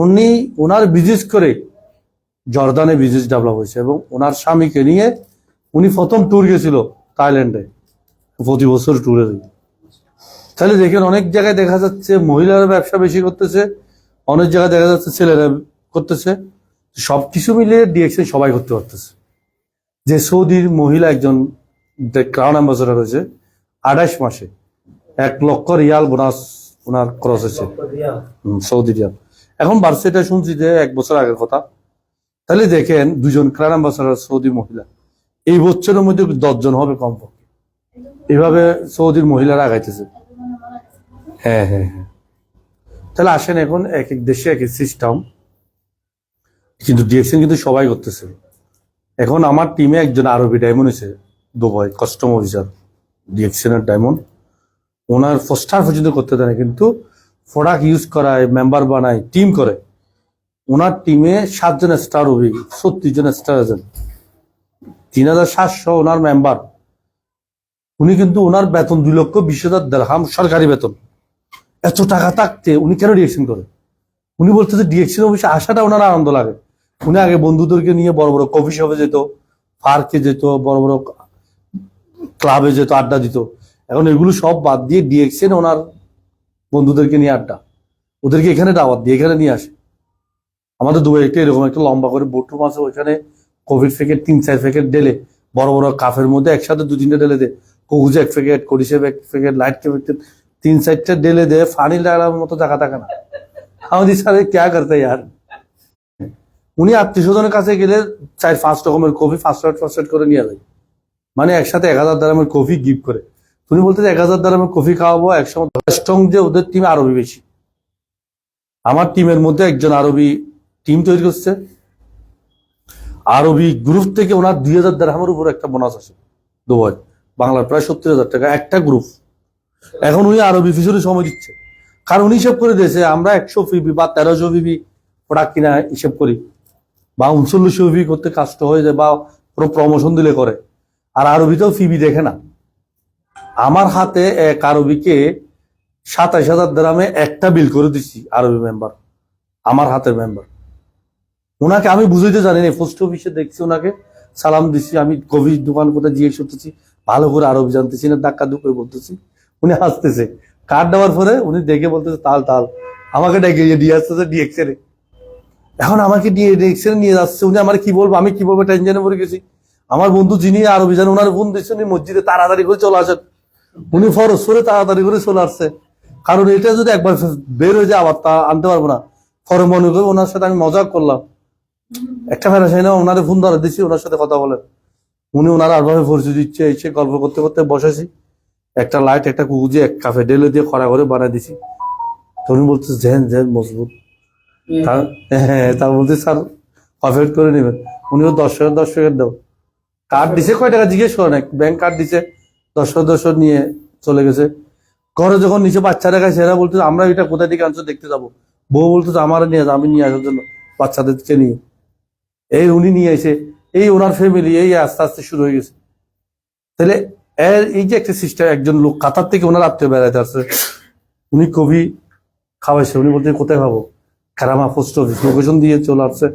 উনি ওনার বিজনেস করে জর্দানে business develop হয়েছে এবং ওনার স্বামীকে নিয়ে উনি প্রথম ট্যুর গেছিল থাইল্যান্ডে প্রতি বছর ট্যুরে তাহলে দেখেন অনেক জায়গায় দেখা যাচ্ছে মহিলারা ব্যবসা বেশি করতেছে অনেক জায়গায় দেখা যাচ্ছে ছেলেরা করতেছে। সব কিছু মিলিয়ে ডিএক্সএন সবাই করতে পারতেছে। যে সৌদির মহিলা একজন ক্রাউন অ্যাম্বাসেডার হয়েছে আঠাশ মাসে এক লক্ষ রিয়াল বোনাস ওনার খরচ হয়েছে। Saudi riyal. এখন বাড়ছে এটা শুনছি যে এক বছর আগের কথা। তাহলে দেখেন দুজন অ্যাম্বাসেডার সৌদি মহিলা। এই বছরের মধ্যে দশজন হবে কমপক্ষে। এভাবে সৌদির মহিলারা আগাইতেছে। হ্যাঁ হ্যাঁ হ্যাঁ। তাহলে আসেন এখন এক এক দেশে এক এক সিস্টেম কিন্তু ডিএকশন কিন্তু সবাই করতেছে। এখন আমার টিমে একজন আরবি ডায়মন্ড আছে দুবাই কাস্টম অফিসার ডিএকশনের ডায়মন্ড ওনার ফস্টার পর্যন্ত করতে দেয় কিন্তু প্রোডাক্ট ইউজ করায় মেম্বার বানায় টিম করে। ওনার টিমে সাতজন স্টার হবি সত্তর জন স্টার আছেন। তিন হাজার সাতশো ওনার মেম্বার উনি কিন্তু ওনার বেতন দুই লক্ষ বিশ হাজার দেড়হাম সরকারি বেতন। এত টাকা থাকতে উনি কেন ডিরেকশন করে? উনি বলতে যে ডিরেকশন অফিসে আসাটা ওনার আনন্দ লাগে। উনি আগে বন্ধুদেরকে নিয়ে বড় বড় কফি শপে যেত পার্কে যেত, বড় বড় ক্লাবে যেত, আড্ডা দিত। এখন এগুলো সব বাদ দিয়ে ডিএক্সেন ওনার বন্ধুদেরকে নিয়ে আড্ডা। ওদেরকে এখানে দাওয়াত দিয়ে এখানে নিয়ে আসে। আমাদের দুবাইতে এরকম একটা লম্বা করে বোটরুম আছে, ওইখানে কোভিড প্যাকেট তিন, চার প্যাকেট ডেলে বড় বড় কাফের মধ্যে একসাথে দু তিনটে ডেলে দে কগুজে এক প্যাকেট করিসেব এক প্যাকেট লাইট কে প্যাকেট তিন, চারটে ডেলে দে ফানি লাগার মতো টাকা থাকে না। আমাদের সাথে ক্যা করতে ইয়ার? উনি আত্মীয় স্বজনের কাছে গেলে চার, পাঁচ রকমের কফি ফার্স্ট ফার্স্ট করে নিয়ে যায়। মানে একসাথে এক হাজার দামের কফি গিফট করে। তুমি বলতে এক হাজার দামের কফি খাওয়াবো, একসময় স্ট্রং যে ওদের টিম আরবি বেশি। আমার টিমের মধ্যে একজন আরবি টিম তৈরি করছে। আরবি গ্রুপ থেকে ওনার দুই হাজার দেড়হামের উপর একটা বোনাস আছে দুবাই। বাংলার প্রায় সত্তর হাজার টাকা, একটা গ্রুপ এখন উনি আরবি পিছনে সময় দিচ্ছে। কারণ উনি হিসেব করে দিয়েছে, আমরা একশো ফিবি বা তেরোশো ফিবি প্রোডাক্ট কিনা হিসেব করি। বা উনচল্লিশশো ফিবি করতে কাজটা হয়ে যায় বা পুরো প্রমোশন দিলে করে। আর আরবিতেও ফিবি দেখে না। আমার হাতে এক আরবিকে সাতাইশ হাজার দ্রামে একটা বিল করে দিচ্ছি আরবি মেম্বার আমার হাতের মেম্বার ওনাকে আমি বুঝাইতে জানি না পোস্ট অফিসে দেখছি ওনাকে সালাম দিছি, আমি কবির দোকান কোথায় জিজ্ঞেস করতেছি, ভালো করে আরবি জানতেছি না, ধাক্কা ধুকে বলতেছি। উনি হাসতেছে। কার্ড দেওয়ার পরে উনি দেখে বলতেছে, তাল তাল। আমাকে ডেকে দিয়ে আসতেছে ডিএক্সেরে এখন আমাকে দিয়ে ডিএক্সেরে নিয়ে যাচ্ছে, উনি আমার কি বলব, আমি কি বলব টেনশনে পড়ে গেছি। আমার বন্ধু যিনি আরবি জানেন ওনার ফোন উনি মসজিদে তাড়াতাড়ি করে চলে আসেন। উনি ফরজ করে তাড়াতাড়ি করে চলে আসছে। কারণ এটা যদি একবার বের হয়ে যায়, আবার তা আনতে পারব না। পরে মনে করে ওনার সাথে আমি মজা করলাম। একটা ফেরা চাই না ওনারে ফোন ধরে দিচ্ছি ওনার সাথে কথা বলেন উনি ওনার আরভাবে পরিচয় দিচ্ছে, এসে গল্প করতে করতে বসেছি। একটা লাইট একটা কুকুজি এক কাফে ডেলে দিয়ে খরা করে বানাই দিছি। উনি বলছে জেন জেন মজবুত। হ্যাঁ তা বলতে স্যার পারফেক্ট করে নেবেন। উনিও দশ হাজার দশ হাজার দাও। কার্ড দিছে, কয় টাকা? জিজ্ঞেস করেন ব্যাংক কার্ড দিছে। দশ হাজার নিয়ে চলে গেছে। ঘরে যখন নিচে বাচ্চারা গেছে এরা বলতে, আমরা এটা কোথায় থেকে আনছো, দেখতে যাব। বউ বলতো আমার নিয়ে আমি নিয়ে আসার জন্য বাচ্চাদেরকে নিয়ে। এই উনি নিয়ে এসে, এই ওনার ফ্যামিলি এই আস্তে আস্তে শুরু হয়ে গেছে। তাহলে এর এই যে একটা সিস্টেম একজন লোক, কাতার থেকে ওনার আত্মীয় বেড়াইতে আসছে। উনি কবি খাওয়াইছে, উনি বলতে কোথায় খাব খারামা পোস্ট অফিস লোকেশন দিয়ে চলে আসছে।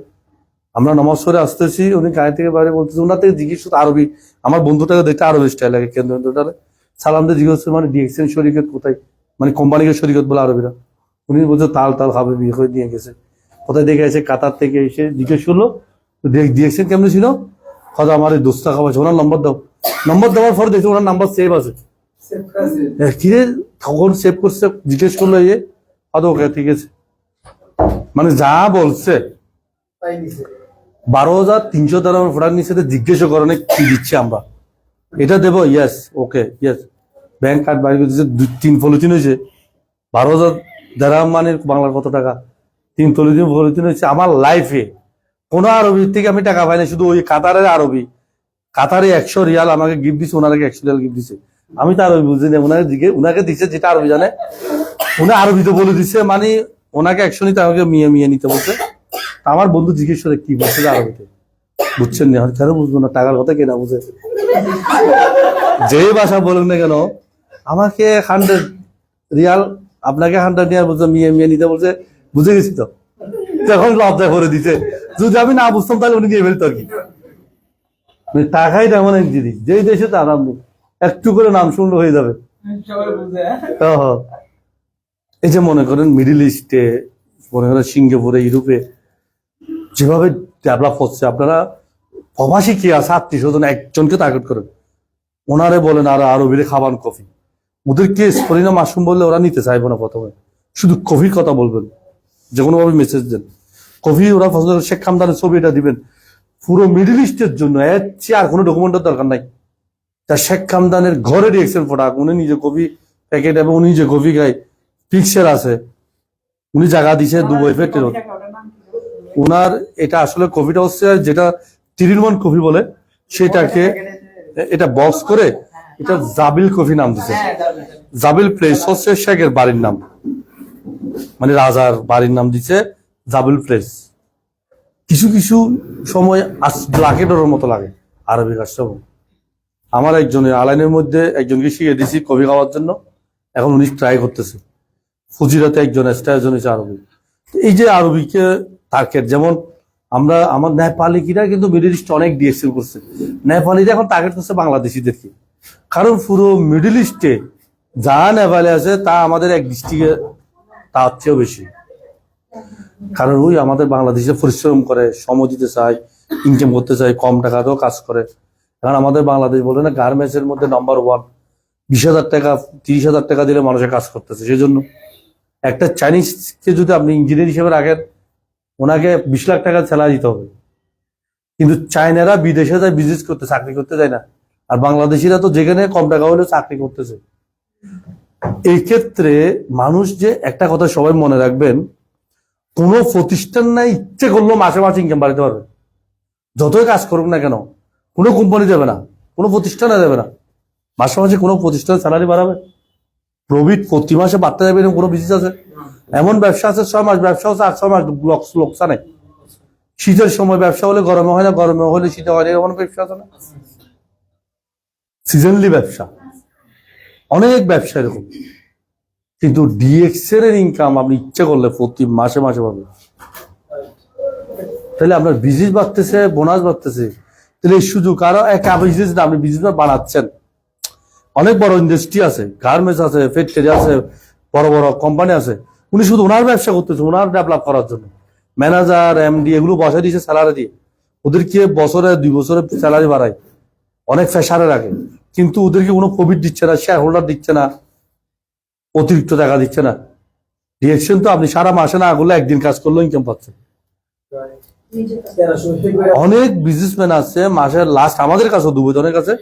আমরা নমাজ করে আসতেছি, উনি গাড়ি থেকে বাইরে বলতেছে ওনার থেকে জিজ্ঞেস আরবি। আমার বন্ধুটাকে দেখতে আরবি স্টাইল লাগে কেন্দ্রটারে সালাম দিয়ে জিজ্ঞেস মানে ডিএক্সএন শরীয়ত কোথায়? মানে কোম্পানিকে শরীয়ত বলে আরবিরা। উনি বলছে, তাল তাল খাবে বিয়ে করে নিয়ে গেছে। কোথায় দেখে এসে কাতার থেকে এসে জিজ্ঞেস করল ডিএক্সএন কেমন ছিল? কথা আমার এই দোস্তা খাওয়াছে ওনার নম্বর দাও। নম্বর দেওয়ার পরে দেখছি ওনার নাম্বার সেভ আছে। কিরে তখন সেভ করছে, জিজ্ঞেস করল, এই আদৌ ওকে, ঠিক আছে। মানে যা বলছে। বারো হাজার তিনশো দ্বারা আমার প্রোডাক্ট নিচ্ছে জিজ্ঞেস করেন কি দিচ্ছি আমরা? এটা দেবো yes okay yes bank card বাইরে করে দিচ্ছে তিন পলিথিন হয়েছে। বারো হাজার দ্বারা মানে বাংলার কত টাকা? তিন পলিথিন পলিথিন হয়েছে আমার লাইফে কোনো আরবির থেকে আমি টাকা পাই না শুধু ওই কাতারের আরবি। কাতারে একশো রিয়াল আমাকে গিফট দিছে, ওনাকে একশো রিয়াল গিফট দিছে। আমি তো আরবি বুঝি না ওনাকে দিকে ওনাকে দিচ্ছে যেটা আরবি জানে। উনি আরবিতে বলে দিচ্ছে মানে ওনাকে একশো নিতে আমাকে মিয়ে মিয়ে নিতে বলছে। আমার বন্ধু জিজ্ঞেস করে, কি বলছে আরবিতে? বুঝছেন না? কেন বুঝব না? টাকার কথা কেনা বুঝে? যে ভাষা বলুন না কেন, আমাকে হান্ড্রেড রিয়াল, আপনাকে হান্ড্রেড রিয়াল বলছে, মিয়ে মিয়ে নিতে বলছে, বুঝে গেছি তো? যখন লজ্জা করে দিছে। যদি আমি না বুঝতাম, তাহলে উনি নিয়ে ফেলতো আর কি। মানে টাকাই তেমন এক জিনিস। যেই দেশে তার আপনি একটু করে নাম শুনলে হয়ে যাবে। সবাই বুঝে এই যে মনে করেন মিডিল ইস্টে মনে করেন সিঙ্গাপুরে ইউরোপে যেভাবে ডেভেলপ হচ্ছে আপনারা প্রবাসী কি আছে আত্মীয় স্বজন একজনকে টার্গেট করেন? ওনারে বলেন আর আরবিরে খাবান কফি। ওদেরকে স্পরিনা মাশরুম বললে ওরা নিতে চাইবে না প্রথমে। শুধু কফির কথা বলবেন যে কোনো ভাবে মেসেজ দেন। কফি ওরা ফজল শেখ খামদানের ছবি এটা দিবেন। পুরো মিডিল ইস্টের জন্য এর চেয়ে আর কোনো ডকুমেন্টের দরকার নাই। তা শেখ খামদানের ঘরে রিয়েকশন প্রোডাক্ট উনি নিজে কফি প্যাকেট এবং উনি যে কফি খায়। পিকচার আছে উনি জায়গা দিছে দুবাই ফেটের উনার এটা আসলে কফিটা হচ্ছে যেটা তিরিনমন কফি বলে সেটাকে এটা বক্স করে এটা জাবিল কফি নাম দিছে। হ্যাঁ জাবিল প্লেস হচ্ছে শেখের বাড়ির নাম। মানে রাজার বাড়ির নাম দিছে জাবিল প্লেস কিছু কিছু সময় লাগে ডরের মতো লাগে আরবি কাজটা আমার একজনের আলাইনের মধ্যে একজনকে শিখিয়ে দিছি কফি খাওয়ার জন্য। এখন উনি ট্রাই করতেছে। ফুজিরাতে একজন এক্সট্রা একজন হচ্ছে আরবি। এই যে আরবিকে টার্গেট যেমন আমরা, আমার নেপালিকিরা কিন্তু মিডিল ইস্ট অনেক ডিএক্সেল করছে। নেপালিরা এখন টার্গেট করছে বাংলাদেশিদেরকে। কারণ পুরো মিডিল ইস্টে যা নেপালে আছে, তা আমাদের এক ডিস্ট্রিক্টে তার চেয়েও বেশি। কারণ ওই আমাদের বাংলাদেশে পরিশ্রম করে, সময় দিতে চায় ইনকাম করতে চায়, কম টাকাতেও কাজ করে। কারণ আমাদের বাংলাদেশ বলে না গার্মেন্টসের মধ্যে নাম্বার ওয়ান বিশ হাজার টাকা, তিরিশ হাজার টাকা দিলে মানুষের কাজ করতেছে সেই জন্য একটা চাইনিজকে যদি আপনি ইঞ্জিনিয়ার হিসেবে রাখেন ওনাকে বিশ লাখ টাকা স্যালারি দিতে হবে। কিন্তু চায়নারা বিদেশে যায় বিজনেস করতে, চাকরি করতে যায় না। আর বাংলাদেশিরা তো যেখানে কম টাকা হলেও চাকরি করতেছে। এই ক্ষেত্রে মানুষ যে একটা কথা সবাই মনে রাখবেন, কোনো প্রতিষ্ঠান নাই, ইচ্ছে করলেও মাসে মাসে ইনকাম বাড়াতে পারবে। যতই কাজ করুক না কেন, কোনো কোম্পানি দেবে না, কোনো প্রতিষ্ঠানে দেবে না। মাসে মাসে কোনো প্রতিষ্ঠান স্যালারি বাড়াবে। প্রফিট প্রতি মাসে বাড়তে যাবে এরকম কোনো বিজনেস আছে? এমন ব্যবসা আছে, ছয় মাস ব্যবসা হচ্ছে আর ছয় মাস লক্স, লোকসা নেই শীতের সময় ব্যবসা হলে গরমে হয় না, গরমে হলে শীতে হয় না এমন ব্যবসা আছে না? সিজনলি ব্যবসা। অনেক ব্যবসা এরকম। কিন্তু ডিএক্সের ইনকাম আপনি ইচ্ছে করলে প্রতি মাসে মাসে পাবেন। তাহলে আপনার বিজনেস বাড়তেছে বোনাস বাড়তেছে। তাহলে এই সুযোগ আরও একটা বিজনেস না আপনি বিজনেস বানাচ্ছেন। অনেক বড় ইন্ডাস্ট্রি আছে গার্মেন্টস আছে ফ্যাক্টরি আছে, বড় বড় কোম্পানি আছে। উনি শুধু ওনার ব্যবসা করতেছে, ওনার ডেভেলপ করার জন্য। ম্যানেজার এমডি এগুলো বসে দিয়েছে স্যালারি দিয়ে। ওদেরকে বছরে, দুই বছরে স্যালারি বাড়ায়? অনেক ফ্যাশারে রাখে। কিন্তু ওদেরকে কোনো প্রফিট দিচ্ছে না শেয়ার হোল্ডার দিচ্ছে না, অতিরিক্ত টাকা দিচ্ছে না। ডিএকশন তো আপনি সারা মাসে না করলে একদিন কাজ করলেও ইনকাম পাচ্ছেন অনেক বিজনেসম্যান আছে, মাসের লাস্ট আমাদের কাছে দুবজনের কাছে,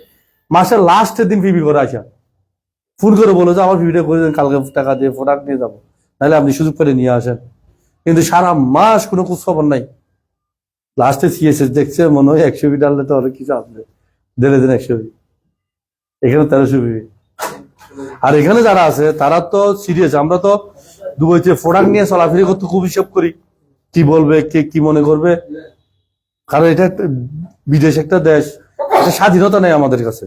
মাসের লাস্টের দিন পিবি করে আসা। ফোন করে বলে যে, আমার পিবিটা করে দেন, কালকে টাকা দিয়ে প্রোডাক্ট নিয়ে যাব। নাহলে আপনি সুযোগ করে নিয়ে আসেন। কিন্তু সারা মাস কোনো খোঁজ খবর নাই। লাস্টে সিএসএস দেখছে, মনে হয় একশো বি ডাললে তো অনেক কিছু আসবে। দিলে দিন একশো বি এখানে তেরোশো বি আর এখানে যারা আছে, তারা তো সিরিয়াস আমরা তো দুবাইতে প্রোডাক্ট নিয়ে চলাফেরি করতে খুব হিসাব করি। কি বলবে, কে কি মনে করবে? কারণ এটা বিদেশ, একটা দেশ। স্বাধীনতা নেই আমাদের কাছে।